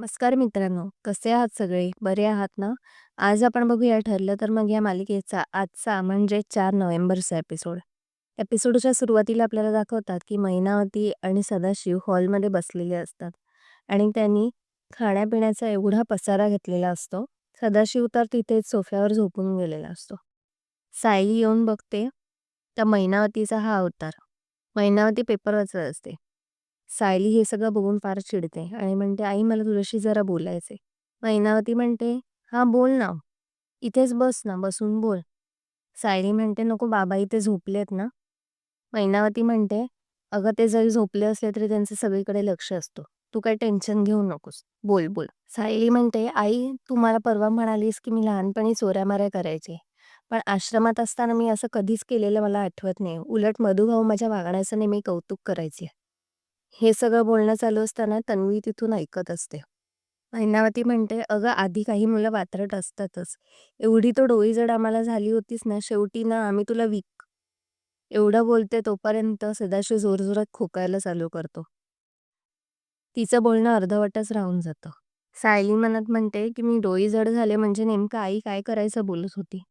नमस्कार मित्रांनो कसे आहात सगळे? बरे आहात ना? आज आपण बघूया ठरलं तर मग या मालिकेचा आजचा म्हणजे चार नोव्हेंबरचा एपिसोड. एपिसोडच्या सुरुवातीला आपल्याला दाखवतात की मैनावती आणि सदाशिव हॉलमध्ये बसलेले असतात आणि त्यांनी खाण्यापिण्याचा एवढा पसारा घेतलेला असतो सदाशिव तर तिथेच सोफ्यावर झोपून गेलेला असतो. सायली येऊन बघते तर मैनावतीचा हा अवतार. मैनावती पेपर वाचत असते. सायली हे सगळं बघून फार चिडते आणि म्हणते आई मला तुझ्याशी जरा बोलायचे मैनावती म्हणते हां बोल ना. इथेच बस ना बसून बोल. सायली म्हणते नको बाबा इथे झोपलेत ना. मैनावती म्हणते अगं ते जरी झोपले असले तरी त्यांचं सगळीकडे लक्ष असतो. तू काही टेन्शन घेऊ नकोस. बोल बोल. सायली म्हणते आई तू मला परवा म्हणालीस की मी लहानपणी चोऱ्या माऱ्या करायचे. पण आश्रमात असताना मी असं कधीच केलेलं मला आठवत नाही. उलट मधुभाऊ माझ्या वागण्याचं नेहमी कौतुक करायचे. हे सगळं बोलणं चालू असताना तन्वी तिथून ऐकत असते. ऐनावती म्हणते अगं आधी काही मुलं वात्रट असतातच. एवढी तो डोईजड आम्हाला झाली होतीस ना शेवटी ना आम्ही तुला विक. एवढं बोलते तोपर्यंत सदाशिव जोरजोरात खोकायला चालू करतो. तिचं बोलणं अर्धवटच राहून जातं. सायली मनात म्हणते की मी डोळी जड झाले म्हणजे नेमकं आई काय करायचं बोलत होती?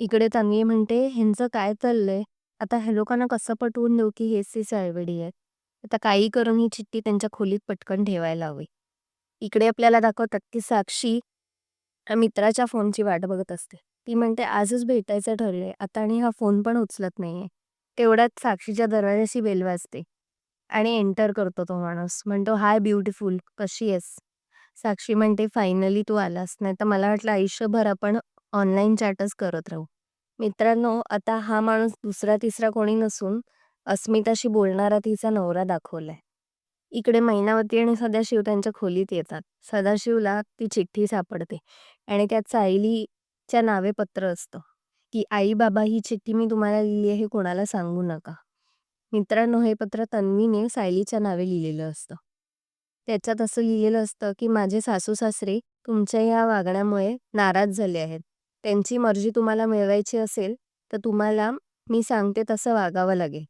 इकडे तन्वी म्हणते ह्यांचं काय चाललंय? आता ह्या लोकांना कसं पटवून देऊ की हेच तिचे आईवडील आहेत? आता काही करून ही चिठ्ठी त्यांच्या खोलीत पटकन ठेवायला हवी. इकडे आपल्याला दाखवतात की साक्षी मित्राच्या फोनची वाट बघत असते. ती म्हणते आजच भेटायचं ठरलंय. आता आणि हा फोन पण उचलत नाहीये. तेवढ्यात साक्षीच्या दरवाजाशी बेल वाजते. आणि एंटर करतो तो माणूस. म्हणतो हाय ब्युटिफुल कशी आहेस? साक्षी म्हणते फायनली तू आलास. नाही तर मला वाटलं आयुष्यभर आपण ऑनलाईन चॅटच करत राहू. मित्रांनो आता हा माणूस दुसरा तिसरा कोणी नसून अस्मिताशी बोलणारा तिचा नवरा दाखवलाय. इकडे मैनावती आणि सदाशिव त्यांच्या खोलीत येतात. सदाशिवला ती चिठ्ठी सापडते आणि त्यात सायलीच्या नावे पत्र असतं की आई बाबा ही चिठ्ठी मी तुम्हाला लिहिली आहे हे कोणाला सांगू नका. मित्रांनो हे पत्र तन्वीने सायलीच्या नावे लिहिलेलं असतं. त्याच्यात असं लिहिलेलं असतं की माझे सासू सासरे तुमच्या या वागण्यामुळे नाराज झाले आहेत. त्यांची मर्जी तुम्हाला मिळवायची असेल तर तुम्हाला मी सांगते तसं वागावं लागेल.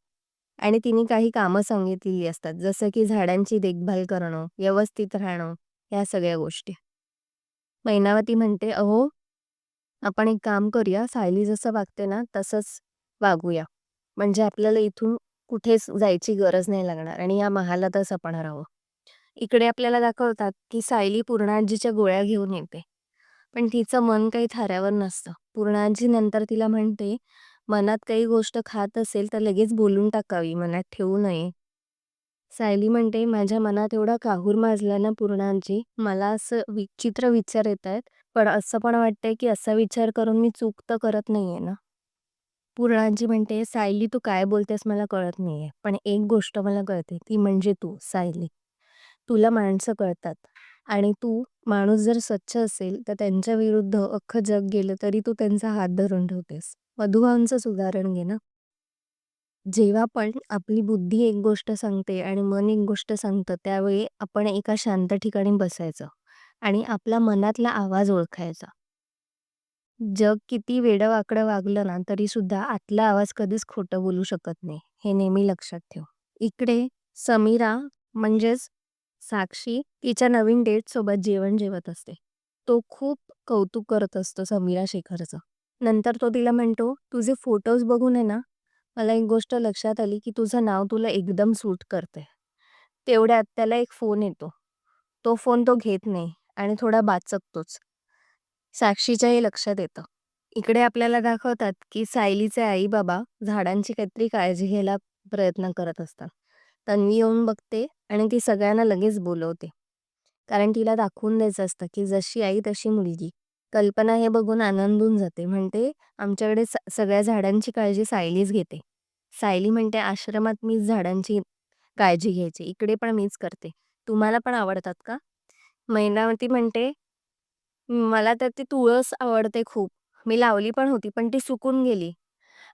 आणि तिने काही कामं सांगितलेली असतात जसं की झाडांची देखभाल करणं व्यवस्थित राहणं या सगळ्या गोष्टी. मैनावती म्हणते अहो आपण एक काम करूया सायली जसं वागते ना तसंच वागूया. म्हणजे आपल्याला इथून कुठेच जायची गरज नाही लागणार आणि या महालातच आपण राहू इकडे आपल्याला दाखवतात की सायली पूर्णाजीच्या गोळ्या घेऊन येते. पण तिचं मन काही थाऱ्यावर नसतं. पूर्णाजी नंतर तिला म्हणते मनात काही गोष्ट खात असेल तर लगेच बोलून टाकावी मनात ठेवू नये. सायली म्हणते माझ्या मनात एवढा काहूर माजला ना पूर्णाजी मला असं विचित्र विचार येत आहेत पण असं पण वाटतंय की असा विचार करून मी चूक तर करत नाहीये ना? पूर्णाजी म्हणते सायली तू काय बोलतेस मला कळत नाहीये पण एक गोष्ट मला कळते ती म्हणजे तू सायली. तुला माणसं कळतात आणि तू माणूस जर स्वच्छ असेल तर त्यांच्या विरुद्ध अख्खं जग गेलं तरी तू त्यांचा हात धरून ठेवतेस. मधुभावांचंच उदाहरण घे ना जेव्हा पण आपली बुद्धी एक गोष्ट सांगते आणि मन एक गोष्ट सांगतं त्यावेळी आपण एका शांत ठिकाणी बसायचं आणि आपला मनातला आवाज ओळखायचा. जग किती वेडं वागलं ना तरी सुद्धा आतला आवाज कधीच खोटं बोलू शकत नाही हे नेहमी लक्षात ठेव. इकडे समीरा म्हणजेच साक्षी तिच्या नवीन डेट सोबत जेवण जेवत असते. तो खूप कौतुक करत असतो समीरा शेखरचं. नंतर तो तिला म्हणतो तुझे फोटोज बघून आहे ना मला एक गोष्ट लक्षात आली की तुझं नाव तुला एकदम सूट करते तेवढ्यात त्याला एक फोन येतो. तो फोन तो घेत नाही आणि थोडा बाचकतोच. साक्षीच्याही लक्षात येतं. इकडे आपल्याला दाखवतात की सायलीचे आई बाबा झाडांची काहीतरी काळजी घ्यायला प्रयत्न करत असतात. तन्वी येऊन बघते आणि ती सगळ्यांना लगेच बोलवते. कारण तिला दाखवून द्यायचं असतं की जशी आई तशी मुलगी. कल्पना हे बघून आनंदून जाते. म्हणते आमच्याकडे स सगळ्या झाडांची काळजी सायलीच घेते. सायली म्हणते आश्रमात मीच झाडांची काळजी घ्यायची. इकडे पण मीच करते. तुम्हाला पण आवडतात का? मैनावती म्हणते मला तर ती तुळस आवडते खूप. मी लावली पण होती पण ती सुकून गेली.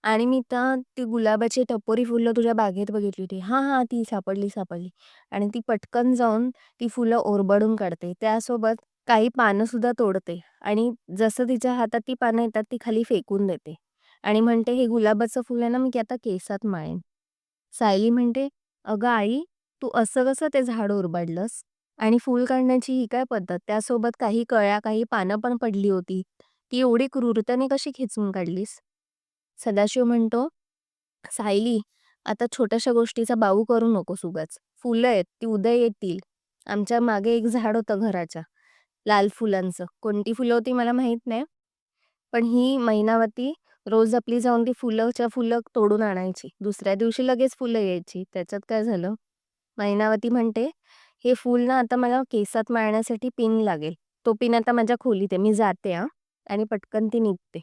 आणि मी तर ती गुलाबाची टपोरी फुलं तुझ्या बागेत बघितली होती. हां हां ती सापडली सापडली. आणि ती पटकन जाऊन ती फुलं ओरबडून काढते. त्यासोबत काही पानं सुद्धा तोडते आणि जसं तिच्या हातात ती पानं येतात ती खाली फेकून देते आणि म्हणते हे गुलाबाचं फुल आहे ना मी आता केसात माळेन सायली म्हणते अगं आई तू असं कसं ते झाड उरबाडलंस? आणि फूल काढण्याची ही काय पद्धत? त्यासोबत काही कळ्या, काही पानं पण पडली होती. ती एवढी क्रूरतेने कशी खेचून काढलीस? सदाशिव म्हणतो, सायली, आता छोट्याशा गोष्टीचा बाऊ करू नकोस उगाच. फुलं आहेत, ती उद्या येतील. आमच्या मागे एक झाड होतं घराच्या, लाल फुलांचं. कोणती फुलं होती मला माहीत नाही. पण ही महिनावती रोज आपली जाऊन ती फुलंच्या फुलं तोडून आणायची. दुसऱ्या दिवशी लगेच फुलं यायची. त्याच्यात काय झालं? महिनावती म्हणते, हे फूल ना आता मला केसात मारण्यासाठी पिन लागेल. तो पिन आता माझ्या खोलीत आहे. मी जाते हा. आणि पटकन ती निघते.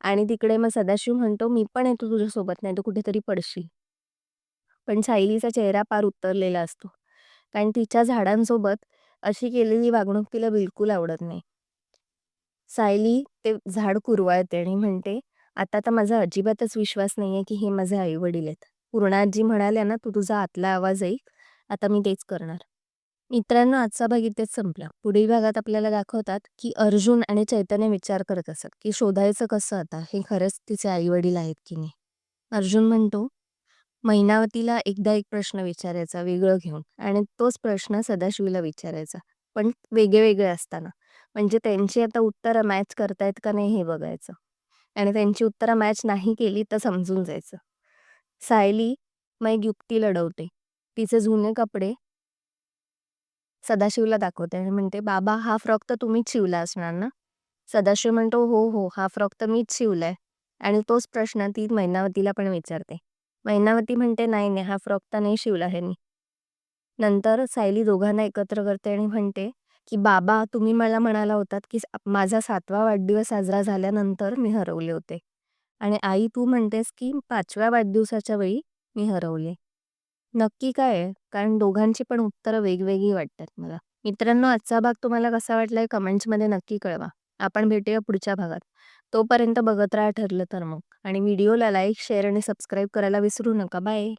आणि तिकडे मग सदाशिव म्हणतो, मी पण येतो तुझ्यासोबत, नाही तर कुठेतरी पडशील. पण सायलीचा चेहरा पार उतरलेला असतो. कारण तिच्या झाडांसोबत अशी केलेली वागणूक तिला बिलकुल आवडत नाही. सायली ते झाड कुरवाळते आणि म्हणते, आता तर माझा अजिबातच विश्वास नाहीये की हे माझे आई वडील आहेत. पूर्णाजी म्हणाल्या ना, तू तुझा आतला आवाज ऐक. आता मी तेच करणार. मित्रांनो, आजचा भाग इथेच संपला. पुढील भागात आपल्याला दाखवतात की अर्जुन आणि चैतन्य विचार करत असत की शोधायचं कसं आता, हे खरंच तिचे आई वडील आहेत की नाही. अर्जुन म्हणतो, मैनावतीला एकदा एक प्रश्न विचारायचा वेगळं घेऊन आणि तोच प्रश्न सदाशिवला विचारायचा. पण वेगळे वेगळे असताना. म्हणजे त्यांची आता उत्तरं मॅच करतायत का नाही हे बघायचं. आणि त्यांची उत्तरं मॅच नाही केली तर समजून जायचं. सायली मग एक युक्ती लढवते. तिचे जुने कपडे सदाशिवला दाखवते आणि म्हणते, बाबा हा फ्रॉक तर तुम्हीच शिवला असणार ना? सदाशिव म्हणतो, हो हो हा फ्रॉक तर मीच शिवलाय. आणि तोच प्रश्न ती मैनावतीला पण विचारते. मैनावती म्हणते, नाही नाही हा फ्रॉक तर नाही शिवला ह्यानी नंतर सायली दोघांना एकत्र करते आणि म्हणते की बाबा तुम्ही मला म्हणाला होतात की माझा सातवा वाढदिवस साजरा झाल्यानंतर मी हरवले होते. आणि आई तू म्हणतेस की पाचव्या वाढदिवसाच्या वेळी मी हरवले. नक्की काय आहे? कारण दोघांची पण उत्तरं वेगवेगळी वाटतात मला. मित्रांनो, आजचा भाग तुम्हाला कसा वाटलाय कमेंट्समध्ये नक्की कळवा. आपण भेटूया पुढच्या भागात. तोपर्यंत बघत राहा ठरलं तर मग. आणि व्हिडिओला लाईक, शेअर आणि सबस्क्राईब करायला विसरू नका. बाय.